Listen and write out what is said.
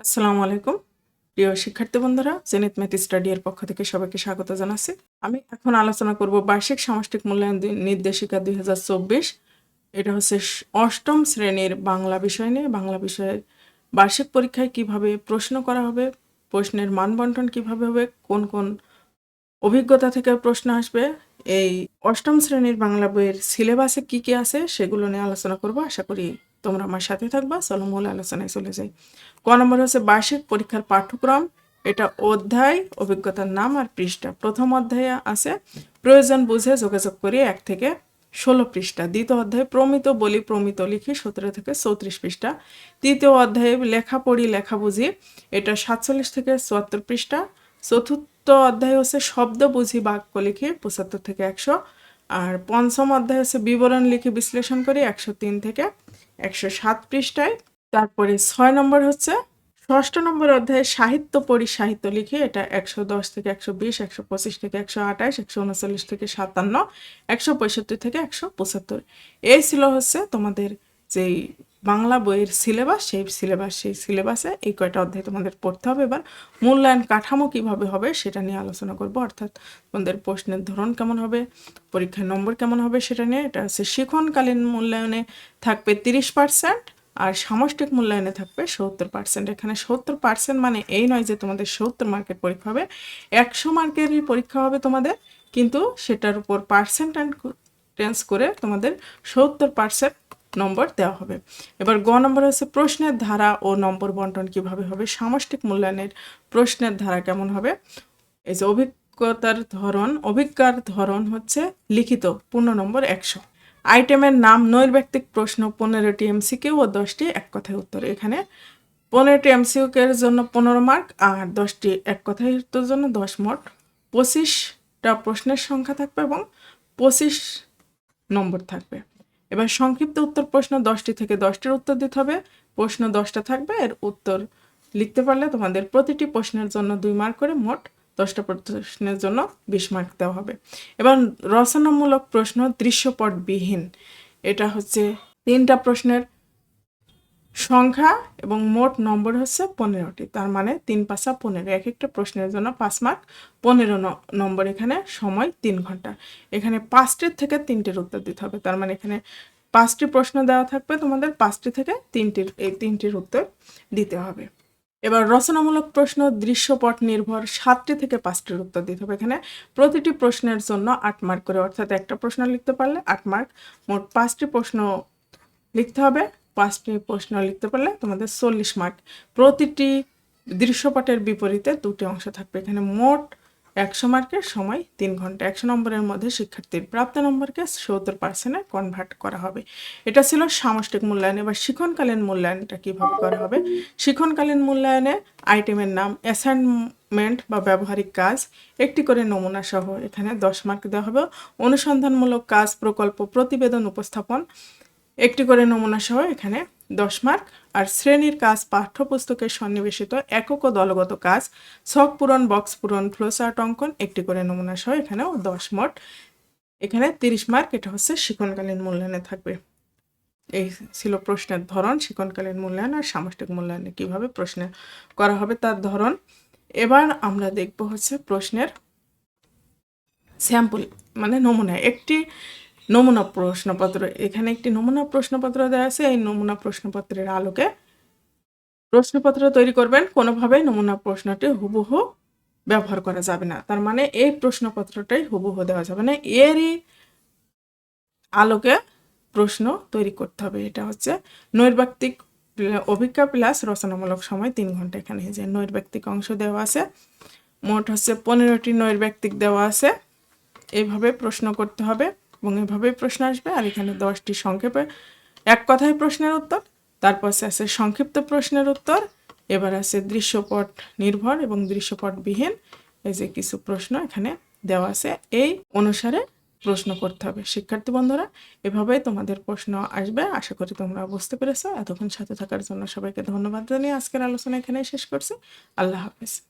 আসসালামু আলাইকুম। প্রিয় শিক্ষার্থী বন্ধুরা জেনিত ম্যাথ স্টাডি এর পক্ষ থেকে সবাইকে স্বাগত জানাচ্ছি। আমি এখন আলোচনা করব বার্ষিক সামষ্টিক মূল্যায়ন নির্দেশিকা দুই হাজার চব্বিশ। এটা হচ্ছে অষ্টম শ্রেণির বাংলা বিষয় নিয়ে। বাংলা বিষয়ের বার্ষিক পরীক্ষায় কীভাবে প্রশ্ন করা হবে, প্রশ্নের মান বন্টন কীভাবে হবে, কোন কোন অভিজ্ঞতা থেকে প্রশ্ন আসবে, এই অষ্টম শ্রেণির বাংলা বইয়ের সিলেবাসে কি কি আছে সেগুলো নিয়ে আলোচনা করব। আশা করি তোমরা আমার সাথে থাকবা। চলো মূল আলোচনায় চলে যাই। ক নম্বর হচ্ছে বার্ষিক পরীক্ষার পাঠ্যক্রম। এটা অধ্যায়, অভিজ্ঞতার নাম আর পৃষ্ঠা। প্রথম অধ্যায়ে আছে, প্রয়োজন বুঝে যোগাযোগ করি এক থেকে ষোলো পৃষ্ঠা। দ্বিতীয় অধ্যায়ে প্রমিত বলি প্রমিত লিখি সতেরো থেকে চৌত্রিশ পৃষ্ঠা। তৃতীয় অধ্যায়ে লেখা পড়ি, লেখা বুঝি। এটা সাতচল্লিশ থেকে চুয়াত্তর পৃষ্ঠা। চতুর্থ অধ্যায় হচ্ছে শব্দ বুঝি, বাক্য লিখি পঁচাত্তর থেকে একশো। আর পঞ্চম অধ্যায় হচ্ছে বিবরণ লিখে, বিশ্লেষণ করি একশো তিন থেকে একশো সাত পৃষ্ঠায়। তারপরে ছয় নম্বর হচ্ছে, ষষ্ঠ নম্বর অধ্যায়ে সাহিত্য পড়ি সাহিত্য লিখে এটা একশো দশ থেকে একশো বিশ, একশো পঁচিশ থেকে একশো আঠাশ, একশো উনচল্লিশ থেকে সাতান্ন, একশো পঁয়ষট্টি থেকে একশো পঁচাত্তর। এই ছিল হচ্ছে তোমাদের যেই বাংলা বইয়ের সিলেবাস সেই সিলেবাস সেই সিলেবাসে এই কয়টা অধ্যায় তোমাদের পড়তে হবে। এবার মূল্যায়ন কাঠামো কীভাবে হবে সেটা নিয়ে আলোচনা করব। অর্থাৎ তোমাদের প্রশ্নের ধরন কেমন হবে, পরীক্ষার নম্বর কেমন হবে সেটা নিয়ে। এটা হচ্ছে শিখনকালীন মূল্যায়নে থাকবে তিরিশ পার্সেন্ট আর সামষ্টিক মূল্যায়নে থাকবে সত্তর পার্সেন্ট এখানে সত্তর পার্সেন্ট মানে এই নয় যে তোমাদের সত্তর মার্কের পরীক্ষা হবে। একশো মার্কেরই পরীক্ষা হবে তোমাদের, কিন্তু সেটার উপর পার্সেন্ট অ্যান্ড টেন্স করে তোমাদের সত্তর পার্সেন্ট নম্বর দেওয়া হবে। এবার গ নম্বর হচ্ছে প্রশ্নের ধারা ও নম্বর বন্টন কীভাবে হবে? সামষ্টিক মূল্যায়নের প্রশ্নের ধারা কেমন হবে? এই যে অভিজ্ঞতার ধরন, অভিজ্ঞার ধরন হচ্ছে লিখিত, পূর্ণ নম্বর একশো। আইটেমের নাম, নৈর্ব্যক্তিক প্রশ্ন, পনেরোটি এমসিকিউ ও দশটি এক কথায় উত্তর। এখানে পনেরোটি এমসিকিউ এর জন্য পনেরো মার্ক আর দশটি এক কথায় উত্তরের জন্য দশ মোট পঁচিশটা প্রশ্নের সংখ্যা থাকবে এবং পঁচিশ নম্বর থাকবে। এবার সংক্ষিপ্ত উত্তর প্রশ্ন দশটি থেকে দশটির উত্তর দিতে হবে। প্রশ্ন দশটা থাকবে, এর উত্তর লিখতে পারলে তোমাদের প্রতিটি প্রশ্নের জন্য দুই মার্ক করে মোট দশটা প্রশ্নের জন্য বিশ মার্ক দেওয়া হবে। এবার রচনামূলক প্রশ্ন দৃশ্যপটবিহীন। এটা হচ্ছে তিনটা প্রশ্নের সংখ্যা এবং মোট নম্বর হচ্ছে পনেরোটি। তার মানে তিন পাঁচা পনেরো। এক একটা প্রশ্নের জন্য পাঁচ মার্ক। পনেরো নম্বর এখানে সময় তিন ঘণ্টা। এখানে পাঁচটির থেকে তিনটির উত্তর দিতে হবে। তার মানে এখানে পাঁচটি প্রশ্ন দেওয়া থাকবে, তোমাদের পাঁচটি থেকে তিনটির এই তিনটির উত্তর দিতে হবে। এবার রচনামূলক প্রশ্ন, দৃশ্যপট নির্ভর, সাতটি থেকে পাঁচটির উত্তর দিতে হবে। এখানে প্রতিটি প্রশ্নের জন্য আট মার্ক করে, অর্থাৎ একটা প্রশ্ন লিখতে পারলে আট মার্ক। মোট পাঁচটি প্রশ্ন লিখতে হবে। পাঁচটি প্রশ্ন লিখতে পারলে তোমাদের চল্লিশ মার্ক প্রতিটি দৃশ্যপটের বিপরীতে দুটি অংশ থাকবে। এখানে মোট একশো মার্কের সময় তিন ঘণ্টা। একশো নম্বরের মধ্যে শিক্ষার্থীর প্রাপ্ত নম্বরকে সত্তর পার্সেন্টে কনভার্ট করা হবে। এটা ছিল সামষ্টিক মূল্যায়ন। এবার শিক্ষণকালীন মূল্যায়নটা কীভাবে করা হবে? শিক্ষণকালীন মূল্যায়নে আইটেমের নাম অ্যাসাইনমেন্ট বা ব্যবহারিক কাজ, একটি করে নমুনা সহ এখানে দশ মার্ক দেওয়া হবে। অনুসন্ধানমূলক কাজ, প্রকল্প, প্রতিবেদন, উপস্থাপন একটি করে নমুনা সহ এখানে দশ মার্ক আর শ্রেণির কাজ পাঠ্যপুস্তকের সন্নিবেশিত একক ও দলগত কাজ, ছক পূরণ, বক্স পূরণ, ফ্লোচার্ট অঙ্কন, একটি করে নমুনা সহ এখানেও দশ মোট এখানে তিরিশ মার্ক, এটা হচ্ছে শিক্ষণকালীন মূল্যায়নে থাকবে। এই ছিল প্রশ্নের ধরন শিক্ষণকালীন মূল্যায়ন আর সামষ্টিক মূল্যায়নে কীভাবে প্রশ্ন করা হবে তার ধরন। এবার আমরা দেখব হচ্ছে প্রশ্নের স্যাম্পল মানে নমুনা। একটি নমুনা প্রশ্নপত্র। এখানে একটি নমুনা প্রশ্নপত্র দেওয়া আছে, এই নমুনা প্রশ্নপত্রের আলোকে প্রশ্নপত্র তৈরি করবেন। কোনোভাবেই নমুনা প্রশ্নটি হুবহু ব্যবহার করা যাবে না। তার মানে এই প্রশ্নপত্রটাই হুবহু দেওয়া যাবে না। এরই আলোকে প্রশ্ন তৈরি করতে হবে। এটা হচ্ছে নৈর্ব্যক্তিক অভিজ্ঞা প্লাস রচনামূলক সময় তিন ঘণ্টা এখানে যে নৈর্ব্যক্তিক অংশ দেওয়া আছে। মোট হচ্ছে পনেরোটি নৈর্ব্যক্তিক দেওয়া আছে। এইভাবে প্রশ্ন করতে হবে। এবং এভাবেই প্রশ্ন আসবে, আর এখানে দশটি সংক্ষেপে। এক কথায় প্রশ্নের উত্তর, তারপর আছে সংক্ষিপ্ত প্রশ্নের উত্তর, এবার আছে দৃশ্যপট নির্ভর এবং দৃশ্যপটবিহীন। এই যে কিছু প্রশ্ন এখানে দেওয়া আছে, এই অনুসারে প্রশ্ন করতে হবে। শিক্ষার্থী বন্ধুরা, এভাবেই তোমাদের প্রশ্ন আসবে। আশা করি তোমরা বুঝতে পেরেছ। এতক্ষণ সাথে থাকার জন্য সবাইকে ধন্যবাদ জানিয়ে আজকের আলোচনা এখানেই শেষ করছি। আল্লাহ হাফেজ।